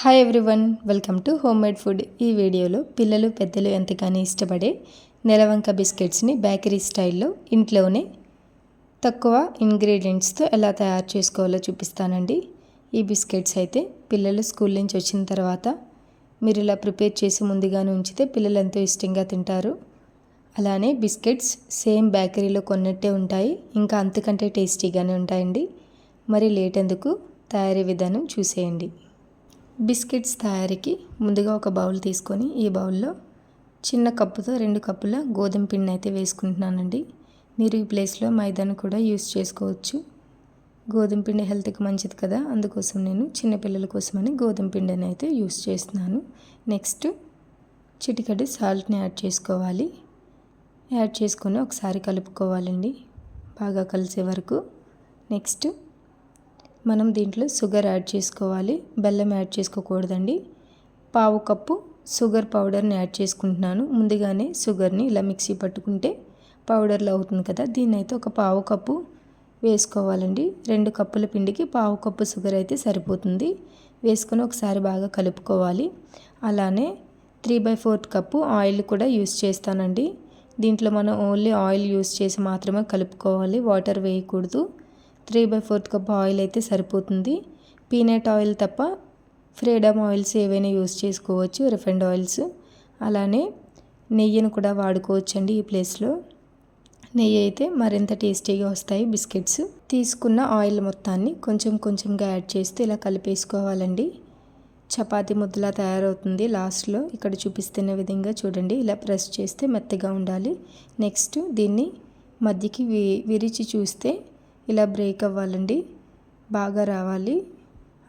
Hi everyone welcome to home made food ఈ వీడియోలో పిల్లలు పెద్దలు ఎంతగానో ఇష్టపడే నెలవంక బిస్కెట్స్ని బేకరీ స్టైల్లో ఇంట్లోనే తక్కువ ఇంగ్రీడియంట్స్తో ఎలా తయారు చేసుకోవాలో చూపిస్తానండి. ఈ బిస్కెట్స్ అయితే పిల్లలు స్కూల్ నుంచి వచ్చిన తర్వాత మీరు ఇలా ప్రిపేర్ చేసి ముందుగానే ఉంచితే పిల్లలు ఎంతో ఇష్టంగా తింటారు. అలానే బిస్కెట్స్ సేమ్ బేకరీలో కొన్నట్టే ఉంటాయి ఇంకా అంతకంటే టేస్టీగానే ఉంటాయండి. మరి లేట్ ఎందుకు? తయారీ విధానం చూసేయండి. బిస్కెట్స్ తయారీకి ముందుగా ఒక బౌల్ తీసుకొని ఈ బౌల్లో చిన్న కప్పుతో రెండు కప్పుల గోధుమ పిండిని అయితే వేసుకుంటున్నానండి. మీరు ఈ ప్లేస్లో మైదాను కూడా యూస్ చేసుకోవచ్చు. గోధుమ పిండి హెల్త్కి మంచిది కదా అందుకోసం నేను చిన్నపిల్లల కోసమని గోధుమ పిండిని అయితే యూస్ చేస్తున్నాను. నెక్స్ట్ చిటికడి సాల్ట్ని యాడ్ చేసుకోవాలి. యాడ్ చేసుకొని ఒకసారి కలుపుకోవాలండి బాగా కలిసే వరకు. నెక్స్ట్ మనం దీంట్లో షుగర్ యాడ్ చేసుకోవాలి. బెల్లం యాడ్ చేసుకోకూడదండి. పావు కప్పు షుగర్ పౌడర్ని యాడ్ చేసుకుంటున్నాను. ముందుగానే షుగర్ని ఇలా మిక్సీ పట్టుకుంటే పౌడర్లో అవుతుంది కదా. దీన్ని అయితే ఒక పావు కప్పు వేసుకోవాలండి. రెండు కప్పుల పిండికి పావు కప్పు షుగర్ అయితే సరిపోతుంది. వేసుకొని ఒకసారి బాగా కలుపుకోవాలి. అలానే three by fourth cup oil కూడా యూస్ చేస్తానండి. దీంట్లో మనం ఓన్లీ ఆయిల్ యూస్ చేసి మాత్రమే కలుపుకోవాలి. వాటర్ వేయకూడదు. Three by fourth cup oil అయితే సరిపోతుంది. పీనట్ ఆయిల్ తప్ప ఫ్రీడమ్ ఆయిల్స్ ఏవైనా యూస్ చేసుకోవచ్చు రిఫైండ్ ఆయిల్స్. అలానే నెయ్యిని కూడా వాడుకోవచ్చండి ఈ ప్లేస్లో. నెయ్యి అయితే మరింత టేస్టీగా వస్తాయి బిస్కెట్స్. తీసుకున్న ఆయిల్ మొత్తాన్ని కొంచెం కొంచెంగా యాడ్ చేస్తూ ఇలా కలిపేసుకోవాలండి. చపాతి ముద్దలా తయారవుతుంది లాస్ట్లో. ఇక్కడ చూపిస్తున్న విధంగా చూడండి. ఇలా ప్రెస్ చేస్తే మెత్తగా ఉండాలి. నెక్స్ట్ దీన్ని మధ్యకి వి విరిచి చూస్తే ఇలా బ్రేక్ అవ్వాలండి. బాగా రావాలి.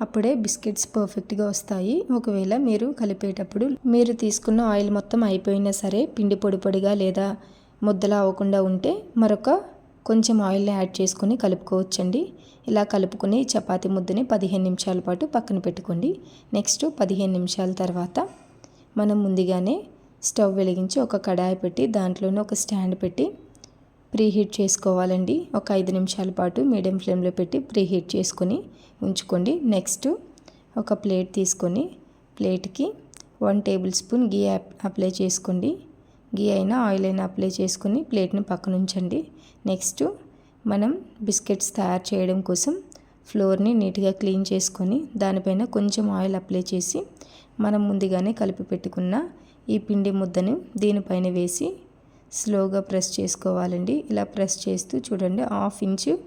అప్పుడే బిస్కెట్స్ పర్ఫెక్ట్గా వస్తాయి. ఒకవేళ మీరు కలిపేటప్పుడు మీరు తీసుకున్న ఆయిల్ మొత్తం అయిపోయినా సరే పిండి పొడి పొడిగా లేదా ముద్దలా అవ్వకుండా ఉంటే మరొక కొంచెం ఆయిల్ని యాడ్ చేసుకొని కలుపుకోవచ్చండి. ఇలా కలుపుకుని చపాతీ ముద్దని పదిహేను నిమిషాల పాటు పక్కన పెట్టుకోండి. నెక్స్ట్ పదిహేను నిమిషాల తర్వాత మనం ముందుగానే స్టవ్ వెలిగించి ఒక కడాయి పెట్టి దాంట్లోనే ఒక స్టాండ్ పెట్టి ప్రీహీట్ చేసుకోవాలండి. ఒక ఐదు నిమిషాల పాటు మీడియం ఫ్లేమ్లో పెట్టి ప్రీహీట్ చేసుకొని ఉంచుకోండి. నెక్స్ట్ ఒక ప్లేట్ తీసుకొని ప్లేట్కి one tablespoon ghee apply చేసుకోండి. గీ అయినా ఆయిల్ అయినా అప్లై చేసుకుని ప్లేట్ని పక్కన ఉంచండి. నెక్స్ట్ మనం బిస్కెట్స్ తయారు చేయడం కోసం ఫ్లోర్ని నీట్గా క్లీన్ చేసుకొని దానిపైన కొంచెం ఆయిల్ అప్లై చేసి మనం ముందుగానే కలిపి పెట్టుకున్న ఈ పిండి ముద్దను దీనిపైన వేసి స్లోగా ప్రెస్ చేసుకోవాలండి. ఇలా ప్రెస్ చేస్తూ చూడండి హాఫ్ ఇంచు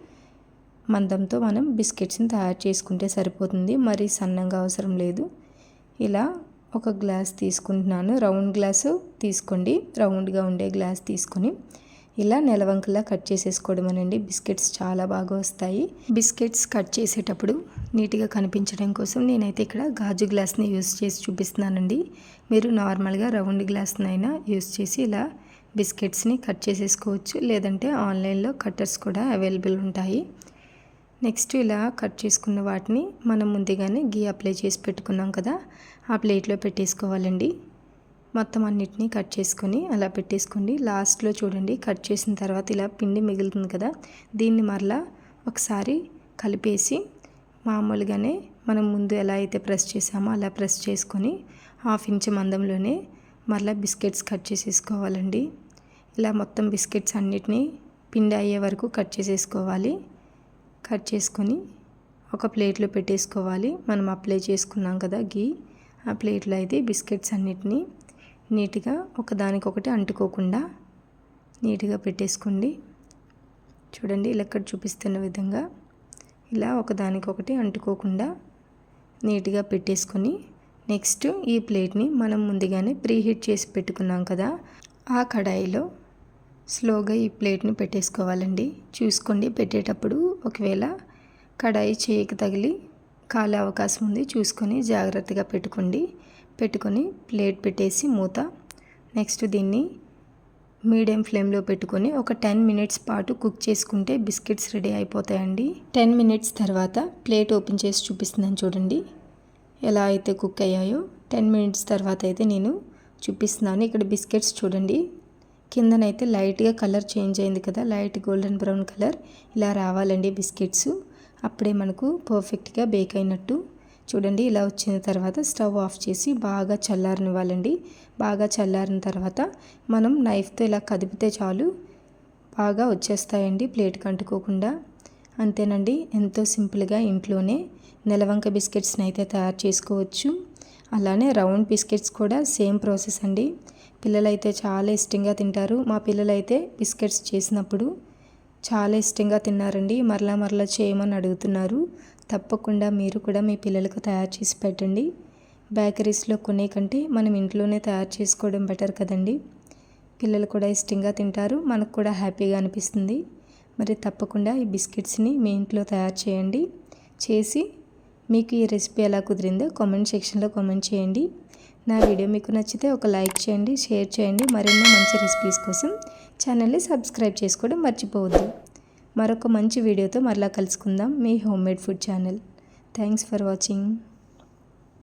మందంతో మనం బిస్కెట్స్ని తయారు చేసుకుంటే సరిపోతుంది. మరీ సన్నంగా అవసరం లేదు. ఇలా ఒక గ్లాస్ తీసుకుంటున్నాను. రౌండ్ గ్లాసు తీసుకోండి. రౌండ్గా ఉండే గ్లాస్ తీసుకొని ఇలా నెలవంకలా కట్ చేసేసుకోవడమేనండి. బిస్కెట్స్ చాలా బాగా వస్తాయి. బిస్కెట్స్ కట్ చేసేటప్పుడు నీట్గా కనిపించడం కోసం నేనైతే ఇక్కడ గాజు గ్లాస్ని యూస్ చేసి చూపిస్తున్నానండి. మీరు నార్మల్గా రౌండ్ గ్లాస్నైనా యూస్ చేసి ఇలా బిస్కెట్స్ని కట్ చేసేసుకోవచ్చు లేదంటే ఆన్లైన్లో కట్టర్స్ కూడా అవైలబుల్ ఉంటాయి. నెక్స్ట్ ఇలా కట్ చేసుకున్న వాటిని మనం ముందుగానే గీ అప్లై చేసి పెట్టుకున్నాం కదా ఆ ప్లేట్లో పెట్టేసుకోవాలండి. మొత్తం అన్నిటినీ కట్ చేసుకొని అలా పెట్టేసుకోండి. లాస్ట్లో చూడండి కట్ చేసిన తర్వాత ఇలా పిండి మిగులుతుంది కదా దీన్ని మరలా ఒకసారి కలిపేసి మామూలుగానే మనం ముందు ఎలా అయితే ప్రెస్ చేసామో అలా ప్రెస్ చేసుకొని హాఫ్ ఇంచ్ మందంలోనే మరలా బిస్కెట్స్ కట్ చేసేసుకోవాలండి. ఇలా మొత్తం బిస్కెట్స్ అన్నిటినీ పిండి అయ్యే వరకు కట్ చేసేసుకోవాలి. కట్ చేసుకొని ఒక ప్లేట్లో పెట్టేసుకోవాలి. మనం అప్లై చేసుకున్నాం కదా గీ. ఆ ప్లేట్లో అయితే బిస్కెట్స్ అన్నిటినీ నీట్గా ఒకదానికొకటి అంటుకోకుండా నీట్గా పెట్టేసుకోండి. చూడండి ఇలా ఇక్కడ చూపిస్తున్న విధంగా ఇలా ఒకదానికొకటి అంటుకోకుండా నీట్గా పెట్టేసుకొని నెక్స్ట్ ఈ ప్లేట్ని మనం ముందుగానే ప్రీహీట్ చేసి పెట్టుకున్నాం కదా ఆ కడాయిలో స్లోగా ఈ ప్లేట్ని పెట్టేసుకోవాలండి. చూసుకోండి పెట్టేటప్పుడు ఒకవేళ కడాయి చేయకి తగిలి కాలే అవకాశం ఉంది చూసుకొని జాగ్రత్తగా పెట్టుకోండి. పెట్టుకొని ప్లేట్ పెట్టేసి మూత నెక్స్ట్ దీన్ని మీడియం ఫ్లేమ్లో పెట్టుకొని ఒక టెన్ మినిట్స్ పాటు కుక్ చేసుకుంటే బిస్కెట్స్ రెడీ అయిపోతాయండి. టెన్ మినిట్స్ తర్వాత ప్లేట్ ఓపెన్ చేసి చూపిస్తున్నాను చూడండి. ఎలా అయితే కుక్ అయ్యాయో టెన్ మినిట్స్ తర్వాత అయితే నేను చూపిస్తున్నాను. ఇక్కడ బిస్కెట్స్ చూడండి. కిందనైతే లైట్గా కలర్ చేంజ్ అయింది కదా లైట్ గోల్డెన్ బ్రౌన్ కలర్. ఇలా రావాలండి బిస్కెట్స్. అప్పుడే మనకు పర్ఫెక్ట్గా బేక్ అయినట్టు చూడండి. ఇలా వచ్చిన తర్వాత స్టవ్ ఆఫ్ చేసి బాగా చల్లారనివ్వాలండి. బాగా చల్లారిన తర్వాత మనం నైఫ్తో ఇలా కదిపితే చాలు. బాగా వచ్చేస్తాయండి ప్లేట్కి అంటుకోకుండా అంతేనండి. ఎంతో సింపుల్గా ఇంట్లోనే నెలవంక బిస్కెట్స్ని అయితే తయారు చేసుకోవచ్చు. అలానే రౌండ్ బిస్కెట్స్ కూడా సేమ్ ప్రాసెస్ అండి. పిల్లలైతే చాలా ఇష్టంగా తింటారు. మా పిల్లలైతే బిస్కెట్స్ చేసినప్పుడు చాలా ఇష్టంగా తిన్నారండి. మరలా మరలా చేయమని అడుగుతున్నారు. తప్పకుండా మీరు కూడా మీ పిల్లలకు తయారు చేసి పెట్టండి. బేకరీస్లో కొనే కంటే మనం ఇంట్లోనే తయారు చేసుకోవడం బెటర్ కదండి. పిల్లలు కూడా ఇష్టంగా తింటారు. మనకు కూడా హ్యాపీగా అనిపిస్తుంది. మరి తప్పకుండా ఈ బిస్కెట్స్ని మీ ఇంట్లో తయారు చేయండి. చేసి మీకు ఈ రెసిపీ ఎలా కుదిరిందో కామెంట్ సెక్షన్లో కామెంట్ చేయండి. నా వీడియో మీకు నచ్చితే ఒక లైక్ చేయండి షేర్ చేయండి మరెన్నో మంచి రెసిపీస్ కోసం ఛానల్ని సబ్స్క్రైబ్ చేసుకోవడం మర్చిపోవద్దు. మరొక మంచి వీడియోతో మరలా కలుసుకుందాం మీ homemade food channel. Thanks for watching.